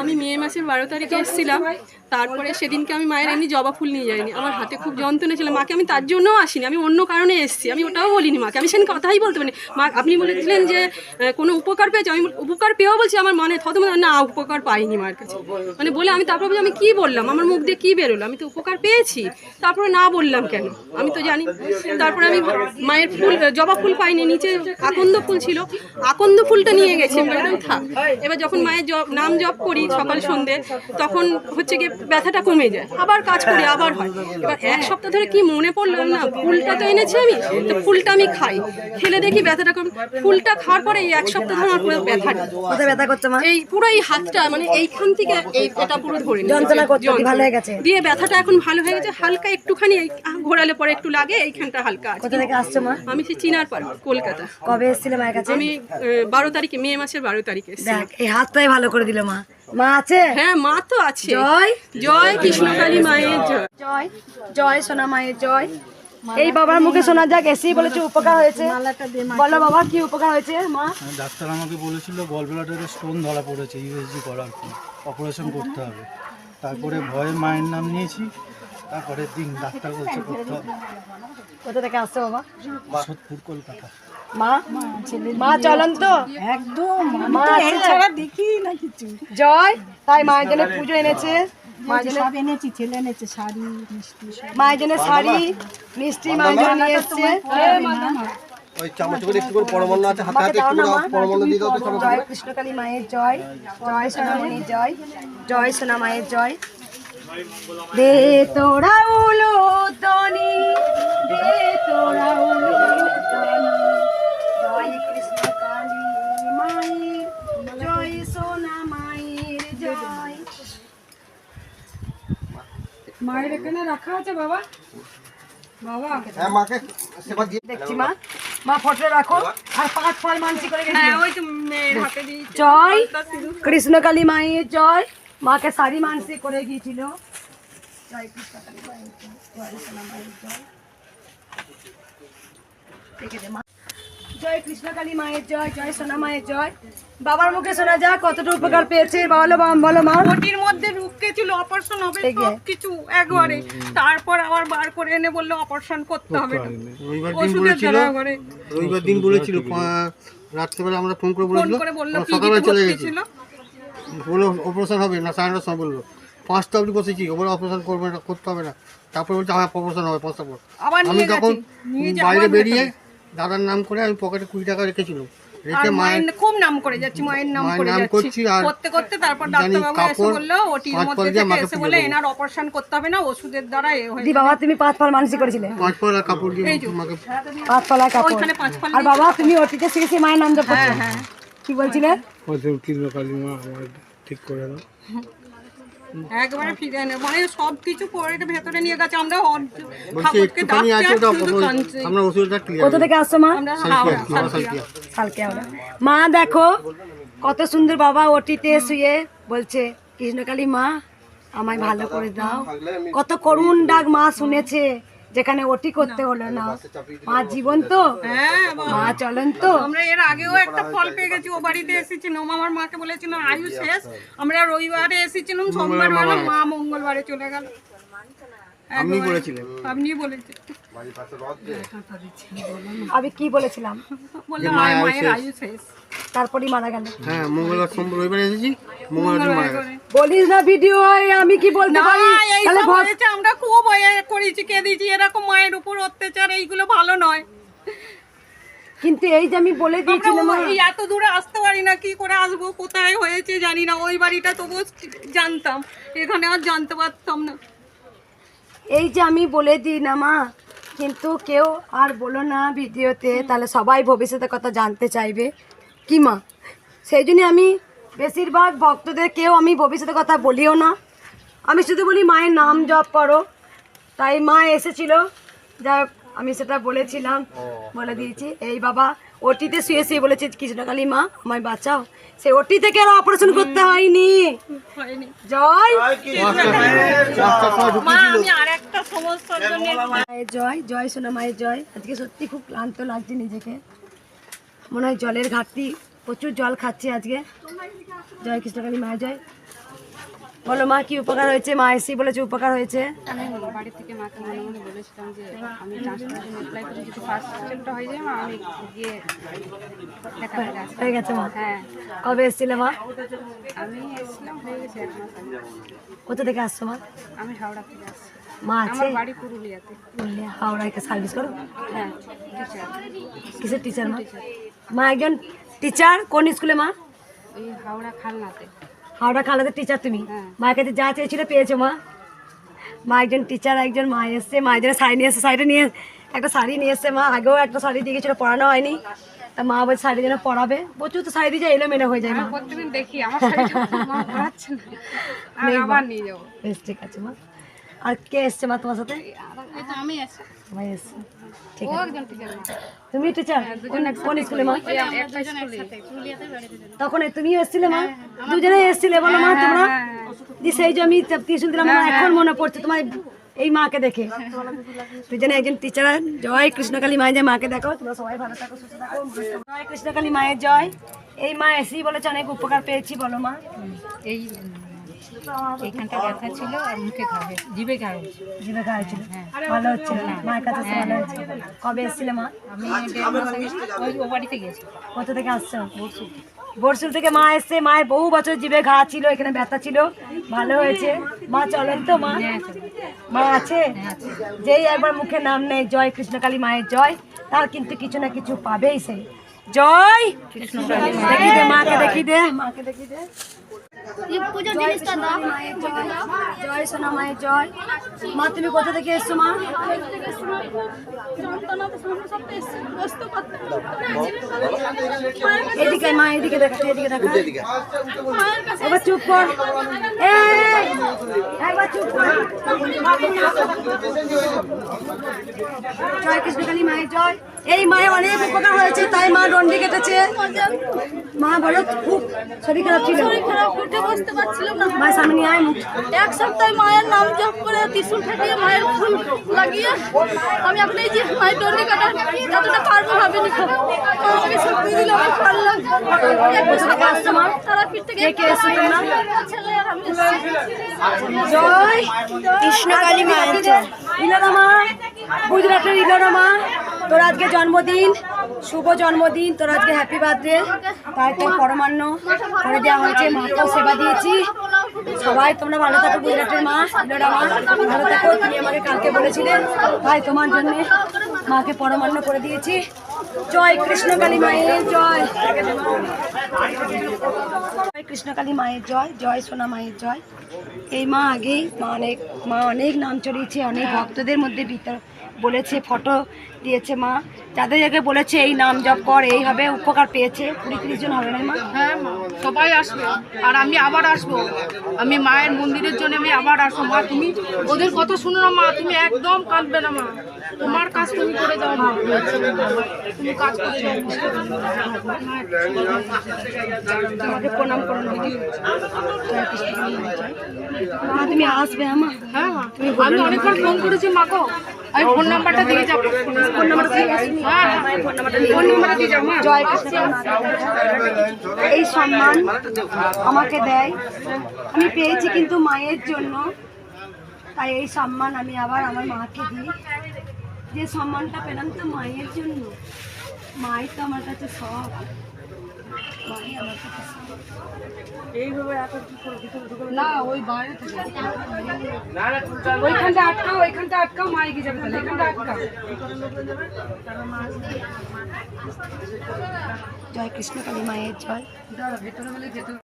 আমি মে মাসের বারো তারিখে এসেছিলাম। তারপরে সেদিনকে আমি মায়ের এমনি জবা ফুল নিয়ে যাইনি। আমার হাতে খুব যন্ত্রণা ছিল। মাকে আমি তার জন্যও আসিনি। আমি অন্য কারণে এসেছি। আমি ওটাও বলিনি মাকে। আমি সেদিন কথাই বলতে পারিনি। মা, আপনি বলেছিলেন যে কোনো উপকার পেয়েছে? আমি উপকার পেয়েও বলছি। আমার মনে থত না, উপকার পাইনি মার কাছে। মানে বলে আমি তারপরে আমি কি বললাম? আমার মুখ দিয়ে কী বেরোলো? আমি তো উপকার পেয়েছি। তারপরে না বললাম কেন? আমি তো জানি। তারপরে আমি মায়ের ফুল জবা ফুল পাইনি। নিচে আকন্দ ফুল ছিল। আকন্দ ফুলটা নিয়ে গেছি। থাক। এবার যখন মায়ের জপ নাম জপ করি সকাল সন্ধে তখন হচ্ছে গিয়ে ব্যথাটা কমে যায়। আবার কাজ করি আবার হয়। এবার এক সপ্তাহ ধরে কি মনে পড়ল না ফুলটা তো এনেছি আমি তো ফুলটা আমি খাই। খেলে দেখি ব্যথাটা কমে ফুলটা খাওয়ার পরে এই এক সপ্তাহ ধরে আমার পুরো ব্যথা ব্যথা করছে মা? এই পুরো এই হাতটা মানে এইখান থেকে এই এটা পুরো ধরে। যন্ত্রণা করছে, ভালো হয়ে গেছে? দিয়ে ব্যথাটা এখন ভালো হয়ে গেছে হালকা একটুখানি ঘোরালে পরে একটু লাগে এইখানটা হালকা আছে। কোথা থেকে আসছো মা? আমি সে চিনার পার কলকাতা। কবে এসেছিলে মায়ের কাছে? আমি বারো তারিখে মে মাসের বারো তারিখে। দেখ এই হাতটাই ভালো করে দিল মা। মা আছে? হ্যাঁ মা তো আছে। জয়। জয় কৃষ্ণকালী মায়ের জয়। জয়। জয় সোনা মায়ের জয়। এই বাবার মুখে শোনা যাক এসেই বলেছে উপকার হয়েছে। বলো বাবা কি উপকার হয়েছে মা? ডাক্তার আমাকে বলেছিল গল ব্লাডারে স্টোন ধরা পড়েছে ইউএসজি করার অপারেশন করতে হবে। তারপরে ভয়ে মায়ের নাম নিয়েছি। তারপরের দিন ডাক্তার বলছে করতে হবে। কোথা থেকে আসছো বাবা? সোদপুর কলকাতা। মা? মা চলন তো একদম মা ছাড়া দেখি না কিছু। জয়। তাই মায়ের জন্য পুজো এনেছে? সব এনেছি ছেলে এনেছে শাড়ি মিষ্টি মায়ের জন্য শাড়ি মিষ্টি মায়ের জন্য নিয়ে এসছে ওই চামচ করে একটু করে পরমান্ন আছে হাতে হাতে একটু করে দিয়ে দাও তো জয় কৃষ্ণকালী মায়ের জয়। জয় সোনামণি জয়। জয় সোনা মায়ের জয়। দে তোরা উলো তনি দে তোরা উলো তনি জয় মায়ের জয় সোনা মায়ের জয়। মায়ের এখানে রাখা আছে বাবা? বাবা। হ্যাঁ মাকে সেবা দিয়ে দেখছি মা। মা ফটো রাখো। আর পাঁচ ফল মানসি করে গেছি। হ্যাঁ ওই তো মেয়ের হাতে দিয়েছি। জয় কৃষ্ণকালী মায়ের জয়। মাকে শাড়ি মানসি করে গিয়েছিল। জয় কৃষ্ণকালী মায়ের জয় জয় সোনা মায়ের জয় মা। জয় কৃষ্ণকালী মায়ের জয় জয় সোনা মায়ের জয়। বাবার মুখে শোনা যাক কতটা উপকার পেয়েছে। বলো বলো মা। ওটির মধ্যে ঢুকে ছিল অপারেশন হবে সব কিছু একবারে। তারপর আবার বার করে এনে বলল অপারেশন করতে হবে। না রবিবার দিন ওষুধের বলেছিল দ্বারা করে রবিবার দিন বলেছিল রাত্রেবেলা আমরা ফোন করে ফোন বলেছিল করে বলল আমরা কি সকালবেলা চলে গেছি বলল অপারেশন হবে না সাড়ে নটার সময় বলল পাঁচটা অবধি বসেছি ওপরে অপারেশন করবে না করতে হবে না। তারপর বলছে আমার অপারেশন হবে পাঁচটা পর আমি তখন বাইরে বেরিয়ে দাদার নাম করে আমি পকেটে কুড়ি টাকা রেখেছিলাম। রেখে মায়ের খুব নাম করে যাচ্ছি মায়ের নাম করে নাম যাচ্ছি। করছি করতে করতে তারপর ডাক্তারবাবু এসে বলল ওটির মধ্যে থেকে এসে বলে এনার অপারেশন করতে হবে না ওষুধের দ্বারা এ হয়ে বাবা তুমি পাঁচ ফল মানসি করেছিলে। পাঁচ পর কাপড় দিয়ে মাকে পাঁচ ফলার কাপড়। ওইখানে পাঁচ ফল আর বাবা তুমি অতীতে শিখেছি মায়ের নাম জপ করছ। কি বলছিলে? আমার ঠিক করে দাও একবারে ফিরে এনে মানে সব কিছু পরে ভেতরে নিয়ে গেছে। আমরা ঠাকুরকে আছে ডাকতে। আমরা ওষুধটা ক্লিয়ার কোথা থেকে আসছো মা? কালকে আমরা। মা দেখো কত সুন্দর বাবা ওটিতে শুয়ে বলছে কৃষ্ণকালী মা আমায় ভালো করে দাও। কত করুণ ডাক মা শুনেছে। যেখানে ওটি করতে হলো না। মা জীবন তো। হ্যাঁ মা চলন তো। আমরা এর আগেও একটা ফল পেয়ে গেছি ও বাড়িতে এসেছিলাম। আমার মাকে বলেছিলাম আয়ু শেষ। আমরা রবিবারে এসেছিলাম সোমবার মা মঙ্গলবারে চলে গেল। আপনি বলেছিলেন। আপনি বলেছেন আমি কি বলেছিলাম? তারপরেই মারা গেল। হ্যাঁ মঙ্গলবার সোমবার রবিবার এসেছি মঙ্গলবার মারা গেছে। বলিস না ভিডিও আমি কি বলতে পারি? তাহলে হয়েছে আমরা খুব ভয়ে করেছি কেঁদেছি এরকম মায়ের উপর অত্যাচার এইগুলো ভালো নয়। কিন্তু এই যে আমি বলে দিয়েছিলাম এত দূরে আসতে পারি না কি করে আসব কোথায় হয়েছে জানি না ওই বাড়িটা তবু জানতাম এখানে আর জানতে পারতাম না। এই যে আমি বলে দিই না মা কিন্তু কেউ আর বলো না ভিডিওতে তাহলে সবাই ভবিষ্যতের কথা জানতে চাইবে। কি মা? সেই জন্য আমি বেশিরভাগ ভক্তদের কেউ আমি ভবিষ্যতের কথা বলিও না। আমি শুধু বলি মায়ের নাম জপ করো। তাই মা এসেছিল যা আমি সেটা বলেছিলাম বলে দিয়েছি। এই বাবা ওটিতে শুয়ে শুয়ে বলেছে কৃষ্ণকালী মা আমায় বাঁচাও। সে ওটি থেকে আর অপারেশন করতে হয়নি। জয় মা আমি আর মায়ের জয় জয় সোনা মায়ের জয়। আজকে সত্যি খুব ক্লান্ত লাগছে নিজেকে। মনে হয় জলের ঘাটতি প্রচুর জল খাচ্ছি আজকে। জয় কৃষ্ণকালী মায়ের জয়। বলো মা কি উপকার হয়েছে? মা এসি বলেছে উপকার হয়েছে। আমি বাড়ি থেকে মাকে মনে মনে বলেছিলাম যে আমি ট্রান্সফারের অ্যাপ্লাই করে যদি ফার্স্ট স্টেপটা হয়ে যায় মা আমি গিয়ে দেখা হয়ে গেছে মা? হ্যাঁ। কবে এসেছিলে মা? আমি এসেছিলাম হয়ে গেছে এক মাস কোথা থেকে আসছো মা? আমি হাওড়া থেকে আসছি। মা আছে? আমার বাড়ি পুরুলিয়াতে। পুরুলিয়া হাওড়ায় সার্ভিস করো? হ্যাঁ টিচার কিসের টিচার মা? মা একজন টিচার কোন স্কুলে মা? ওই হাওড়া খালনাতে। হাওড়া খালাদের টিচার তুমি। হ্যাঁ। মায়ের কাছে যা চেয়েছিল পেয়েছ মা। মা একজন টিচার একজন মা এসছে। মা একজন শাড়ি নিয়ে এসছে শাড়িটা নিয়ে একটা শাড়ি নিয়ে এসছে মা। আগেও একটা শাড়ি দিয়ে গেছিল পড়ানো হয়নি। তা মা বলছে শাড়ি যেন পড়াবে প্রচুর তো শাড়ি দিয়ে এলো মেলো হয়ে যায় প্রত্যেকদিন দেখি। আমার শাড়িটা মা পরাচ্ছে না। আমি আবার নিয়ে যাব। বেশ ঠিক আছে মা। আর কে এসছে মা তোমার সাথে? এই তো আমি আছি। সবাই এসছে। ঠিক আছে। মা। তুমি টিচার কোন স্কুলে মা? তখন তুমি এসেছিলে মা? দুজনে এসেছিলে বলো মা তোমরা? দি সেই যে আমি টিউশন দিলাম আমার এখন মনে পড়ছে তোমার এই মাকে দেখে। দুজনে একজন টিচার। জয় কৃষ্ণকালী মায়ের যে মাকে দেখো তোমরা সবাই ভালো থাকো সুস্থ থাকো। জয় কৃষ্ণকালী মায়ের জয়। এই মা এসেই বলেছে অনেক উপকার পেয়েছি বলো মা। এই এইখানটা ব্যথা ছিল আর মুখে ঘা জিভে ঘা জিভে ছিল ভালো হচ্ছে মায়ের কাছে ভালো হচ্ছে। কবে এসেছিলে মা? আমি আগে। ওই ও বাড়িতে গেছি কোথা থেকে আসছো? বরসুল থেকে। মা এসছে। মায়ের বহু বছর জিভে ঘা ছিল এখানে ব্যথা ছিল। ভালো হয়েছে। মা চলেন তো মা। মা আছে? যেই একবার মুখে নাম নেই জয় কৃষ্ণকালী মায়ের জয়। তার কিন্তু কিছু না কিছু পাবেই সে। জয় দেখি দে মাকে দেখি দে। মাকে দেখি দে। জয় সোনা মায়ের জয় মা তুমি কোথা থেকে এসছো মা? এদিকে মা এদিকে দেখা এদিকে দেখা। এবার চুপ কর। এই, একবার চুপ কর জয় কৃষ্ণকালী মায়ের জয়। এই মায়ের অনেক উপকার হয়েছে তাই মা দণ্ডি কেটেছে। মা বলো খুব শরীর খারাপ ছিল। খারাপ উঠে বসতে পারছিলাম না। মায়ের সামনে আয় এক সপ্তাহে মায়ের নাম জপ করে ত্রিশুল ফাটিয়ে মায়ের ফুল লাগিয়ে আমি আপনি যে মায়ের দণ্ডি কাটা যতটা পারব ভাবিনি। মা আমাকে শক্তি দিল আমি পারলাম মা। তারা এসছো তোমরা? ছেলে আর আমি। জয় কৃষ্ণকালী মায়ের ইলোরা মা গুজরাটের ইলোরা মা তোর আজকে জন্মদিন, শুভ জন্মদিন, তোর আজকে হ্যাপি বার্থডে তাই তোর পরমান্ন করে দেওয়া হয়েছে মাকেও সেবা দিয়েছি। সবাই তোমরা ভালো থাকো গুজরাটের মা ইলোরা ভালো থাকো তুমি আমাকে কালকে বলেছিলেন তাই তোমার জন্য মাকে পরমান্ন করে দিয়েছি। জয় কৃষ্ণকালী মায়ের, জয়। কৃষ্ণকালী মায়ের জয় জয় সোনা মায়ের জয়। এই মা আগেই মা অনেক মা অনেক নাম চড়িয়েছে, অনেক ভক্তদের মধ্যে ভিতর বলেছে ফটো দিয়েছে মা। যাদের যাকে বলেছে, এই নাম জপ কর, এই হবে, উপকার পেয়েছে। কুড়ি তিরিশ জন হবে না মা? হ্যাঁ সবাই আসবে। আর আমি আবার আসব। আমি মায়ের মন্দিরের জন্য আমি আবার আসব। মা, তুমি ওদের কথা শুনো না মা। তুমি একদম কাঁদবে না মা। তোমার কাজ তুমি করে যাও মা। তুমি কাজ করে যাও তোমাকে প্রণাম করো না, মা। তুমি আসবে আমা হ্যাঁ মা। আমি অনেকবার ফোন করেছি মাকে আমি ফোন নাম্বারটা দিয়ে যাব। ফোন নাম্বার দিয়ে হ্যাঁ হ্যাঁ। ফোন নাম্বারটা ফোন নাম্বারটা দিয়ে মা। জয় কৃষ্ণ। এই সম্মান আমাকে দেয়। আমি পেয়েছি কিন্তু মায়ের জন্য। তাই এই সম্মান আমি আবার আমার মাকে দিই। যে সম্মানটা পেলাম তো মায়ের জন্য। মায়ের তো আমার কাছে সব। না ওই বাইরে থেকে। ওইখানটা আটকাও ওইখানটা আটকাও মা এগিয়ে যাবে তাহলে। এখানটা আটকাও। জয় কৃষ্ণ কালী মায়ের জয়।